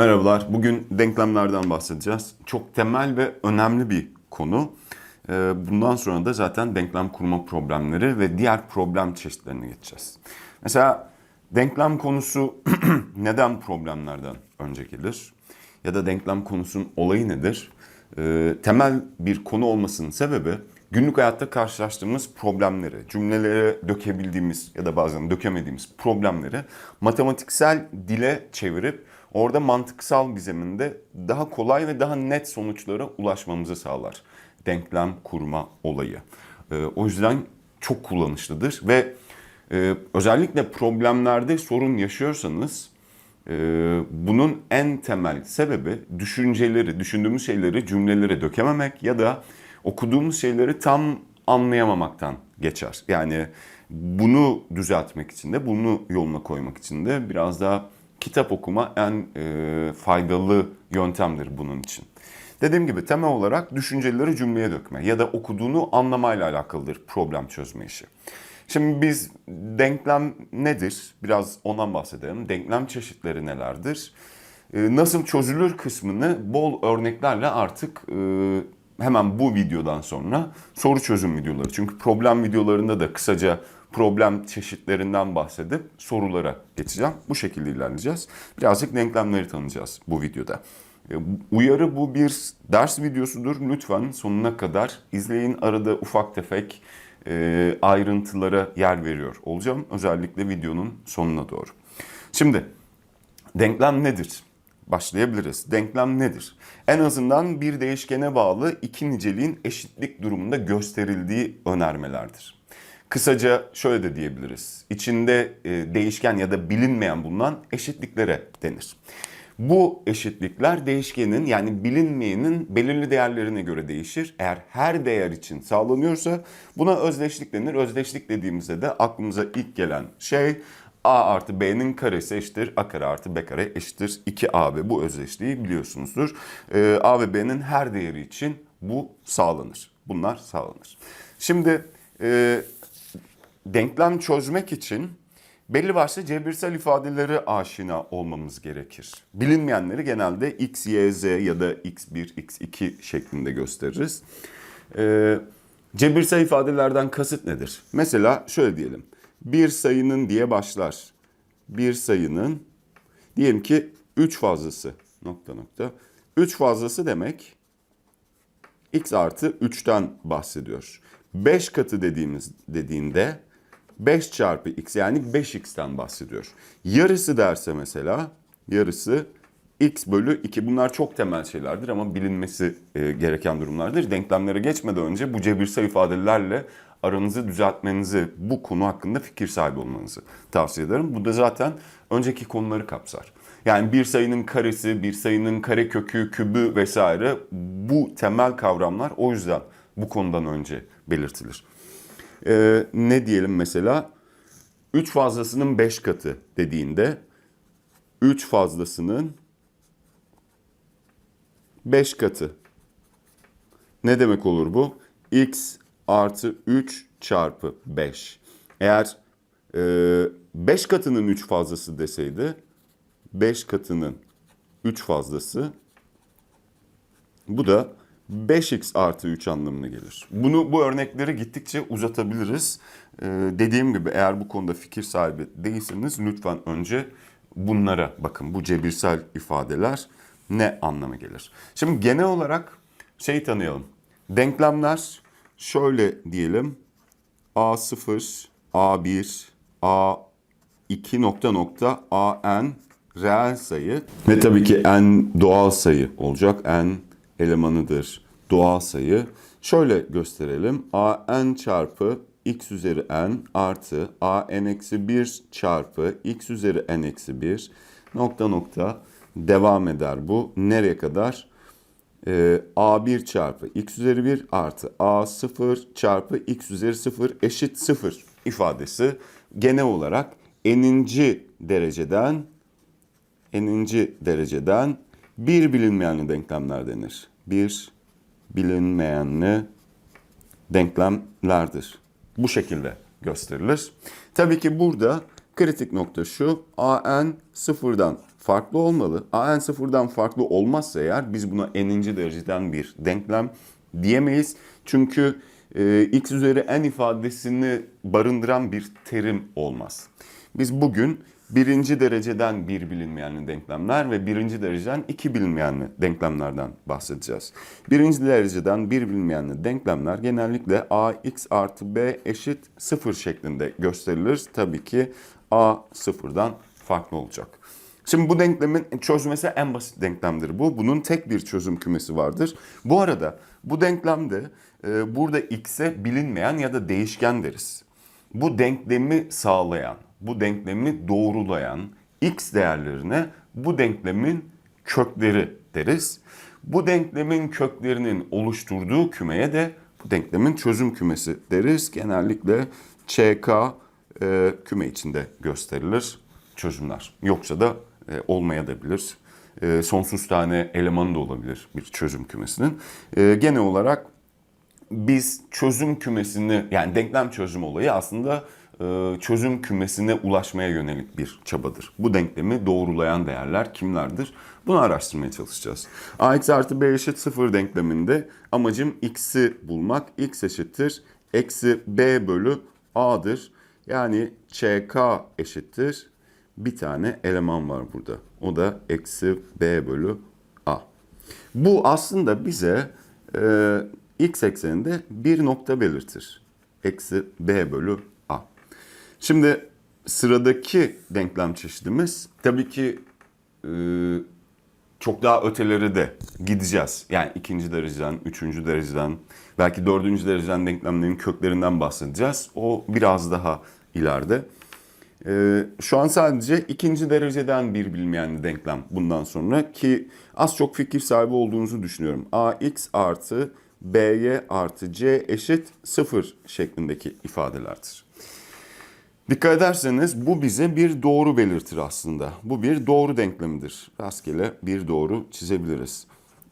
Merhabalar. Bugün denklemlerden bahsedeceğiz. Çok temel ve önemli bir konu. Ee, Bundan sonra da zaten denklem kurma problemleri ve diğer problem çeşitlerine geçeceğiz. Mesela denklem konusu neden problemlerden önce gelir? Ya da denklem konusunun olayı nedir? Ee, Temel bir konu olmasının sebebi günlük hayatta karşılaştığımız problemleri, cümlelere dökebildiğimiz ya da bazen dökemediğimiz problemleri matematiksel dile çevirip orada mantıksal bir daha kolay ve daha net sonuçlara ulaşmamızı sağlar. Denklem kurma olayı. Ee, o yüzden çok kullanışlıdır ve e, özellikle problemlerde sorun yaşıyorsanız e, bunun en temel sebebi düşünceleri, düşündüğümüz şeyleri cümlelere dökememek ya da okuduğumuz şeyleri tam anlayamamaktan geçer. Yani bunu düzeltmek için de, bunu yoluna koymak için de biraz daha kitap okuma en e, faydalı yöntemdir bunun için. Dediğim gibi temel olarak düşünceleri cümleye dökme ya da okuduğunu anlamayla alakalıdır problem çözme işi. Şimdi biz denklem nedir? Biraz ondan bahsedelim. Denklem çeşitleri nelerdir? Ee, Nasıl çözülür kısmını bol örneklerle artık e, hemen bu videodan sonra soru çözüm videoları. Çünkü problem videolarında da kısaca problem çeşitlerinden bahsedip sorulara geçeceğim. Bu şekilde ilerleyeceğiz. Birazcık denklemleri tanıyacağız bu videoda. E, Uyarı bu bir ders videosudur. Lütfen sonuna kadar izleyin. Arada ufak tefek e, ayrıntılara yer veriyor olacağım. Özellikle videonun sonuna doğru. Şimdi denklem nedir? Başlayabiliriz. Denklem nedir? En azından bir değişkene bağlı iki niceliğin eşitlik durumunda gösterildiği önermelerdir. Kısaca şöyle de diyebiliriz. İçinde e, değişken ya da bilinmeyen bulunan eşitliklere denir. Bu eşitlikler değişkenin yani bilinmeyenin belirli değerlerine göre değişir. Eğer her değer için sağlanıyorsa buna özdeşlik denir. Özdeşlik dediğimizde de aklımıza ilk gelen şey a artı b'nin karesi eşittir a kare artı b kare eşittir 2ab. Bu özdeşliği biliyorsunuzdur. Ee, a ve b'nin her değeri için bu sağlanır. Bunlar sağlanır. Şimdi e, denklem çözmek için belli başlı cebirsel ifadeleri aşina olmamız gerekir. Bilinmeyenleri genelde x, y, z ya da x1, x2 şeklinde gösteririz. Ee, cebirsel ifadelerden kasıt nedir? Mesela şöyle diyelim. Bir sayının diye başlar. Bir sayının diyelim ki 3 fazlası nokta nokta. 3 fazlası demek x artı 3'ten bahsediyor. 5 katı dediğimiz dediğinde 5 çarpı x yani 5x'ten bahsediyor. Yarısı derse mesela yarısı x bölü 2 bunlar çok temel şeylerdir ama bilinmesi e, gereken durumlardır. Denklemlere geçmeden önce bu cebirsel ifadelerle aranızı düzeltmenizi, bu konu hakkında fikir sahibi olmanızı tavsiye ederim. Bu da zaten önceki konuları kapsar. Yani bir sayının karesi, bir sayının kare kökü, kübü vesaire bu temel kavramlar o yüzden bu konudan önce belirtilir. Ee, ne diyelim mesela 3 fazlasının 5 katı dediğinde 3 fazlasının 5 katı. Ne demek olur bu? x artı 3 çarpı 5. Eğer 5 katının 3 fazlası deseydi 5 katının 3 fazlası bu da 5x artı 3 anlamına gelir. Bunu bu örnekleri gittikçe uzatabiliriz. Ee, dediğim gibi eğer bu konuda fikir sahibi değilseniz lütfen önce bunlara bakın. Bu cebirsel ifadeler ne anlama gelir? Şimdi genel olarak şey tanıyalım. Denklemler şöyle diyelim. A0, A1, A2 nokta nokta AN reel sayı ve tabii ki n doğal sayı olacak. n elemanıdır doğal sayı. Şöyle gösterelim. a n çarpı x üzeri n artı a n eksi 1 çarpı x üzeri n eksi 1 nokta nokta devam eder bu. Nereye kadar? Ee, a1 çarpı x üzeri 1 artı a0 çarpı x üzeri 0 eşit 0 ifadesi genel olarak n'inci dereceden n'inci dereceden bir bilinmeyenli denklemler denir. Bir bilinmeyenli denklemlerdir. Bu şekilde gösterilir. Tabii ki burada kritik nokta şu. a n sıfırdan farklı olmalı. a n sıfırdan farklı olmazsa eğer biz buna n'inci dereceden bir denklem diyemeyiz. Çünkü e, x üzeri n ifadesini barındıran bir terim olmaz. Biz bugün birinci dereceden bir bilinmeyenli denklemler ve birinci dereceden iki bilinmeyenli denklemlerden bahsedeceğiz. Birinci dereceden bir bilinmeyenli denklemler genellikle ax artı b eşit sıfır şeklinde gösterilir. Tabii ki a sıfırdan farklı olacak. Şimdi bu denklemin çözmesi en basit denklemdir bu. Bunun tek bir çözüm kümesi vardır. Bu arada bu denklemde e, burada x'e bilinmeyen ya da değişken deriz. Bu denklemi sağlayan, bu denklemi doğrulayan x değerlerine bu denklemin kökleri deriz. Bu denklemin köklerinin oluşturduğu kümeye de bu denklemin çözüm kümesi deriz. Genellikle ÇK e, küme içinde gösterilir çözümler. Yoksa da e, olmaya da bilir. E, sonsuz tane elemanı da olabilir bir çözüm kümesinin. E, genel olarak biz çözüm kümesini yani denklem çözüm olayı aslında çözüm kümesine ulaşmaya yönelik bir çabadır. Bu denklemi doğrulayan değerler kimlerdir? Bunu araştırmaya çalışacağız. ax artı b eşit 0 denkleminde amacım x'i bulmak. x eşittir eksi b bölü a'dır. Yani çk eşittir bir tane eleman var burada. O da eksi b bölü a. Bu aslında bize e, x ekseninde bir nokta belirtir. Eksi b bölü. Şimdi sıradaki denklem çeşidimiz tabii ki e, çok daha öteleri de gideceğiz. Yani ikinci dereceden, üçüncü dereceden, belki dördüncü dereceden denklemlerin köklerinden bahsedeceğiz. O biraz daha ileride. Ee, şu an sadece ikinci dereceden bir bilmeyenli denklem bundan sonra ki az çok fikir sahibi olduğunuzu düşünüyorum. ax artı by artı c eşit 0 şeklindeki ifadelerdir. Dikkat ederseniz bu bize bir doğru belirtir aslında. Bu bir doğru denklemidir. Rastgele bir doğru çizebiliriz.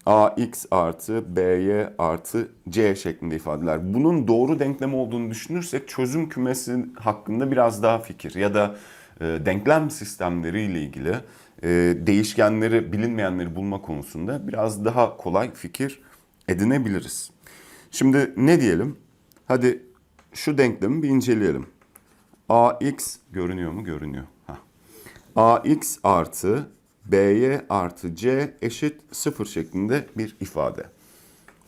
ax artı by artı c şeklinde ifadeler. Bunun doğru denklem olduğunu düşünürsek çözüm kümesi hakkında biraz daha fikir ya da e, denklem sistemleriyle ilgili e, değişkenleri bilinmeyenleri bulma konusunda biraz daha kolay fikir edinebiliriz. Şimdi ne diyelim? Hadi şu denklemi bir inceleyelim. Ax görünüyor mu? Görünüyor. Heh. ax artı by artı c eşit 0 şeklinde bir ifade.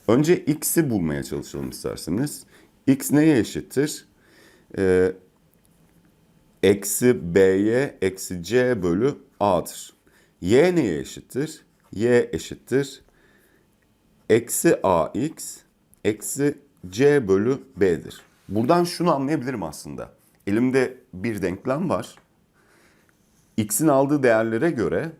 Önce x'i bulmaya çalışalım isterseniz. x neye eşittir? Ee, eksi by eksi c bölü a'dır. y neye eşittir? y eşittir. Eksi ax eksi c bölü b'dir. Buradan şunu anlayabilirim aslında. Elimde bir denklem var. X'in aldığı değerlere göre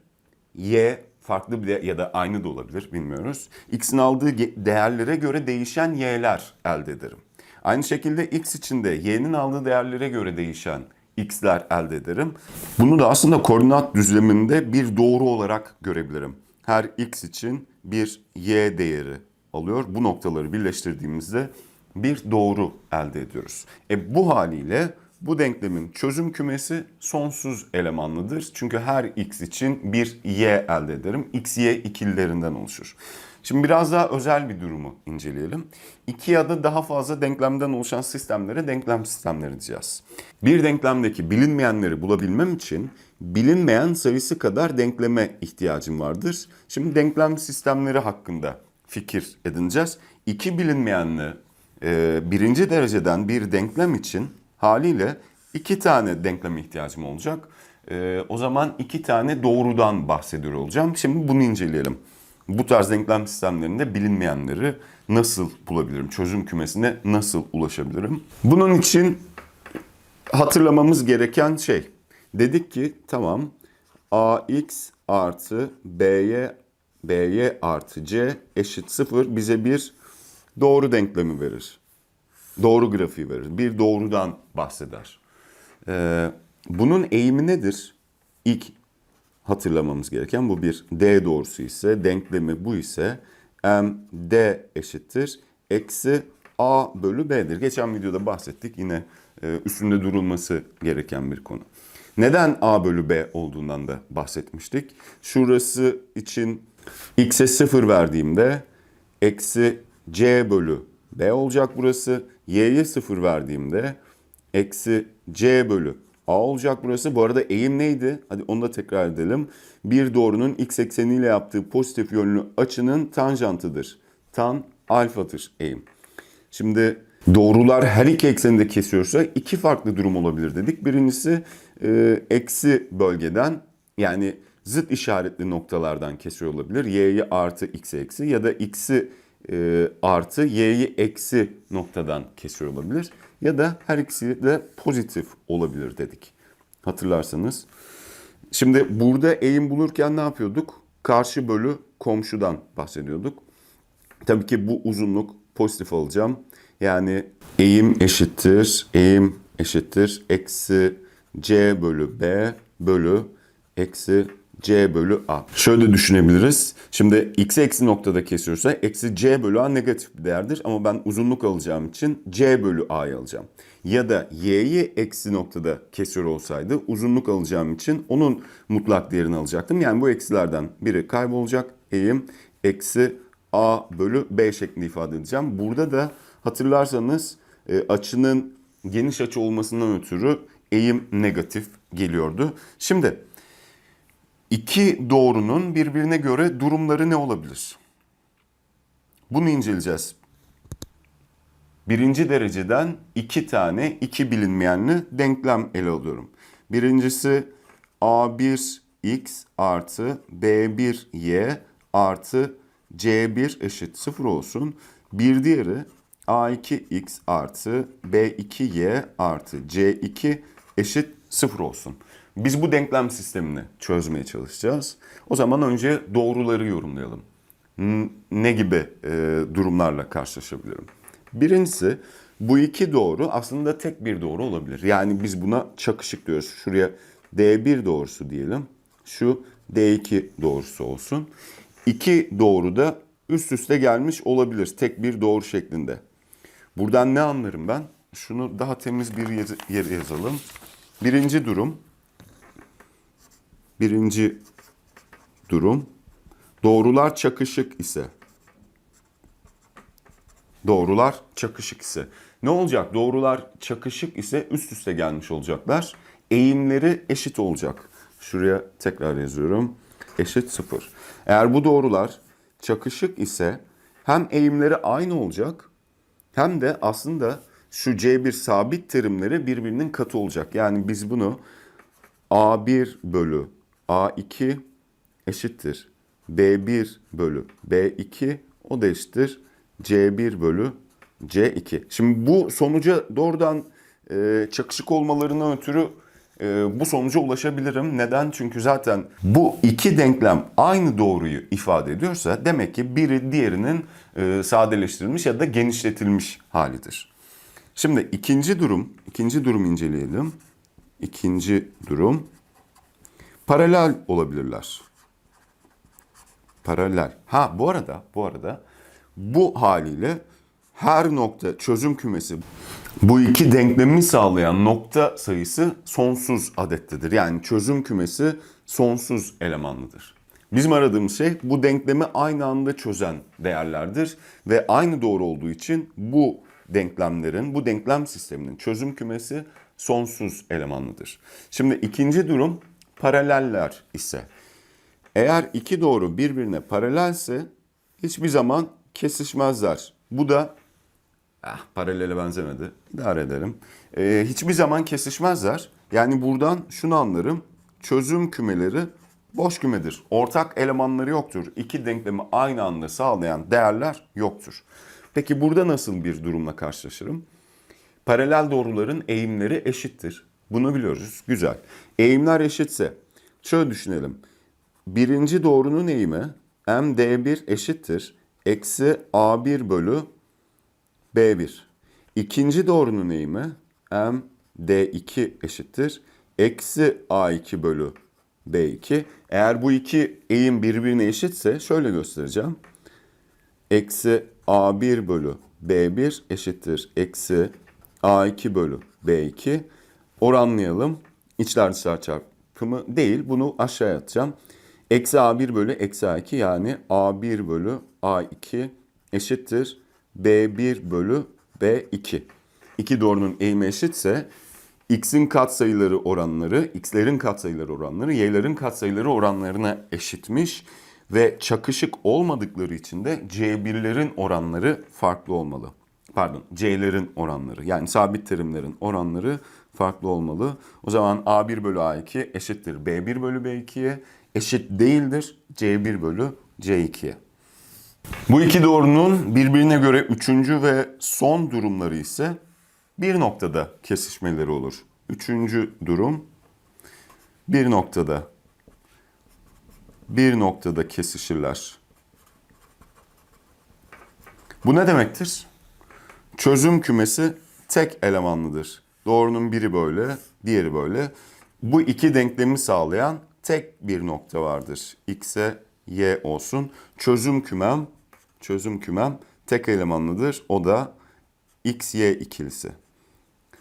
y farklı bir de, ya da aynı da olabilir bilmiyoruz. X'in aldığı değerlere göre değişen y'ler elde ederim. Aynı şekilde x için de y'nin aldığı değerlere göre değişen x'ler elde ederim. Bunu da aslında koordinat düzleminde bir doğru olarak görebilirim. Her x için bir y değeri alıyor. Bu noktaları birleştirdiğimizde bir doğru elde ediyoruz. E bu haliyle bu denklemin çözüm kümesi sonsuz elemanlıdır. Çünkü her x için bir y elde ederim. x, y ikililerinden oluşur. Şimdi biraz daha özel bir durumu inceleyelim. İki ya da daha fazla denklemden oluşan sistemlere denklem sistemleri diyeceğiz. Bir denklemdeki bilinmeyenleri bulabilmem için bilinmeyen sayısı kadar denkleme ihtiyacım vardır. Şimdi denklem sistemleri hakkında fikir edineceğiz. İki bilinmeyenli e, birinci dereceden bir denklem için haliyle iki tane denkleme ihtiyacım olacak. E, o zaman iki tane doğrudan bahsediyor olacağım. Şimdi bunu inceleyelim. Bu tarz denklem sistemlerinde bilinmeyenleri nasıl bulabilirim? Çözüm kümesine nasıl ulaşabilirim? Bunun için hatırlamamız gereken şey. Dedik ki tamam ax artı by by artı c eşit 0 bize bir doğru denklemi verir. Doğru grafiği verir. Bir doğrudan bahseder. Ee, bunun eğimi nedir? İlk hatırlamamız gereken bu bir d doğrusu ise denklemi bu ise m d eşittir eksi a bölü b'dir. Geçen videoda bahsettik yine e, üstünde durulması gereken bir konu. Neden A bölü B olduğundan da bahsetmiştik. Şurası için x'e 0 verdiğimde eksi c bölü b olacak burası. y'ye 0 verdiğimde eksi c bölü a olacak burası. Bu arada eğim neydi? Hadi onu da tekrar edelim. Bir doğrunun x ekseniyle yaptığı pozitif yönlü açının tanjantıdır. Tan alfadır eğim. Şimdi doğrular her iki ekseninde kesiyorsa iki farklı durum olabilir dedik. Birincisi e, eksi bölgeden yani zıt işaretli noktalardan kesiyor olabilir. Y'yi artı x'e eksi ya da x'i e, artı y'yi eksi noktadan kesiyor olabilir. Ya da her ikisi de pozitif olabilir dedik. Hatırlarsanız. Şimdi burada eğim bulurken ne yapıyorduk? Karşı bölü komşudan bahsediyorduk. Tabii ki bu uzunluk pozitif alacağım. Yani eğim eşittir, eğim eşittir eksi c bölü b bölü eksi c bölü a. Şöyle düşünebiliriz. Şimdi x eksi noktada kesiyorsa eksi c bölü a negatif bir değerdir. Ama ben uzunluk alacağım için c bölü a'yı alacağım. Ya da y'yi eksi noktada kesiyor olsaydı uzunluk alacağım için onun mutlak değerini alacaktım. Yani bu eksilerden biri kaybolacak. Eğim eksi a bölü b şeklinde ifade edeceğim. Burada da hatırlarsanız e, açının geniş açı olmasından ötürü eğim negatif geliyordu. Şimdi iki doğrunun birbirine göre durumları ne olabilir? Bunu inceleyeceğiz. Birinci dereceden iki tane iki bilinmeyenli denklem ele alıyorum. Birincisi a1x artı b1y artı c1 eşit 0 olsun. Bir diğeri a2x artı b2y artı c2 eşit 0 olsun. Biz bu denklem sistemini çözmeye çalışacağız. O zaman önce doğruları yorumlayalım. Ne gibi e, durumlarla karşılaşabilirim? Birincisi bu iki doğru aslında tek bir doğru olabilir. Yani biz buna çakışık diyoruz. Şuraya D1 doğrusu diyelim. Şu D2 doğrusu olsun. İki doğru da üst üste gelmiş olabilir. Tek bir doğru şeklinde. Buradan ne anlarım ben? Şunu daha temiz bir yere yazalım. Birinci durum. Birinci durum. Doğrular çakışık ise. Doğrular çakışık ise. Ne olacak? Doğrular çakışık ise üst üste gelmiş olacaklar. Eğimleri eşit olacak. Şuraya tekrar yazıyorum. Eşit sıfır. Eğer bu doğrular çakışık ise hem eğimleri aynı olacak hem de aslında şu C1 sabit terimleri birbirinin katı olacak. Yani biz bunu A1 bölü A2 eşittir. B1 bölü B2 o da eşittir. C1 bölü C2. Şimdi bu sonuca doğrudan e, çakışık olmalarından ötürü e, bu sonuca ulaşabilirim. Neden? Çünkü zaten bu iki denklem aynı doğruyu ifade ediyorsa demek ki biri diğerinin e, sadeleştirilmiş ya da genişletilmiş halidir. Şimdi ikinci durum, ikinci durum inceleyelim. İkinci durum paralel olabilirler. Paralel. Ha bu arada, bu arada bu haliyle her nokta çözüm kümesi bu iki denklemi sağlayan nokta sayısı sonsuz adettedir. Yani çözüm kümesi sonsuz elemanlıdır. Bizim aradığımız şey bu denklemi aynı anda çözen değerlerdir ve aynı doğru olduğu için bu denklemlerin, bu denklem sisteminin çözüm kümesi sonsuz elemanlıdır. Şimdi ikinci durum paraleller ise. Eğer iki doğru birbirine paralelse hiçbir zaman kesişmezler. Bu da ah, paralele benzemedi. İdare ederim. Ee, hiçbir zaman kesişmezler. Yani buradan şunu anlarım. Çözüm kümeleri boş kümedir. Ortak elemanları yoktur. İki denklemi aynı anda sağlayan değerler yoktur. Peki burada nasıl bir durumla karşılaşırım? Paralel doğruların eğimleri eşittir. Bunu biliyoruz. Güzel. Eğimler eşitse şöyle düşünelim. Birinci doğrunun eğimi md1 eşittir. Eksi a1 bölü b1. İkinci doğrunun eğimi md2 eşittir. Eksi a2 bölü b2. Eğer bu iki eğim birbirine eşitse şöyle göstereceğim. Eksi a1 bölü b1 eşittir. Eksi a2 bölü b2. Oranlayalım. İçler dışlar çarpımı değil. Bunu aşağıya atacağım. Eksi A1 bölü eksi A2 yani A1 bölü A2 eşittir B1 bölü B2. İki doğrunun eğimi eşitse x'in katsayıları oranları, x'lerin katsayıları oranları, y'lerin katsayıları oranlarına eşitmiş ve çakışık olmadıkları için de C1'lerin oranları farklı olmalı. Pardon, C'lerin oranları yani sabit terimlerin oranları farklı olmalı. O zaman A1 bölü A2 eşittir B1 bölü B2'ye eşit değildir C1 bölü C2'ye. Bu iki doğrunun birbirine göre üçüncü ve son durumları ise bir noktada kesişmeleri olur. Üçüncü durum bir noktada bir noktada kesişirler. Bu ne demektir? Çözüm kümesi tek elemanlıdır. Doğrunun biri böyle, diğeri böyle. Bu iki denklemi sağlayan tek bir nokta vardır. X'e Y olsun. Çözüm kümem, çözüm kümem tek elemanlıdır. O da X, Y ikilisi.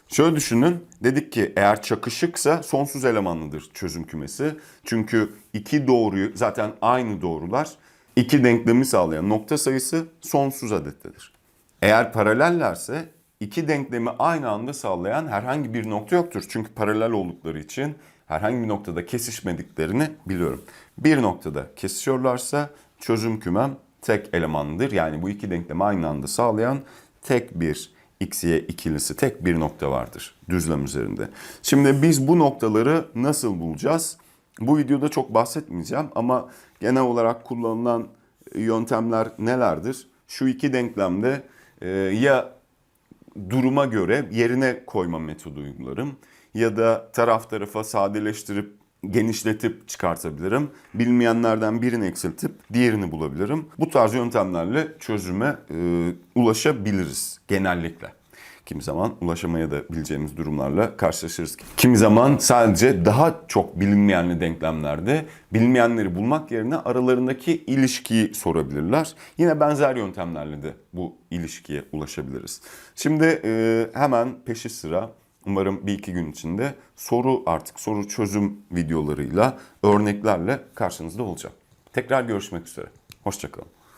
Şöyle düşünün. Dedik ki eğer çakışıksa sonsuz elemanlıdır çözüm kümesi. Çünkü iki doğruyu zaten aynı doğrular. iki denklemi sağlayan nokta sayısı sonsuz adettedir. Eğer paralellerse iki denklemi aynı anda sağlayan herhangi bir nokta yoktur. Çünkü paralel oldukları için herhangi bir noktada kesişmediklerini biliyorum. Bir noktada kesişiyorlarsa çözüm kümem tek elemanlıdır. Yani bu iki denklemi aynı anda sağlayan tek bir x, y ikilisi tek bir nokta vardır düzlem üzerinde. Şimdi biz bu noktaları nasıl bulacağız? Bu videoda çok bahsetmeyeceğim ama genel olarak kullanılan yöntemler nelerdir? Şu iki denklemde ya duruma göre yerine koyma metodu uygularım ya da taraf tarafa sadeleştirip genişletip çıkartabilirim. Bilmeyenlerden birini eksiltip diğerini bulabilirim. Bu tarz yöntemlerle çözüme e, ulaşabiliriz genellikle. Kimi zaman ulaşamaya da bileceğimiz durumlarla karşılaşırız. Kimi zaman sadece daha çok bilinmeyenli denklemlerde bilinmeyenleri bulmak yerine aralarındaki ilişkiyi sorabilirler. Yine benzer yöntemlerle de bu ilişkiye ulaşabiliriz. Şimdi e, hemen peşi sıra Umarım bir iki gün içinde soru artık soru çözüm videolarıyla, örneklerle karşınızda olacağım. Tekrar görüşmek üzere. Hoşçakalın.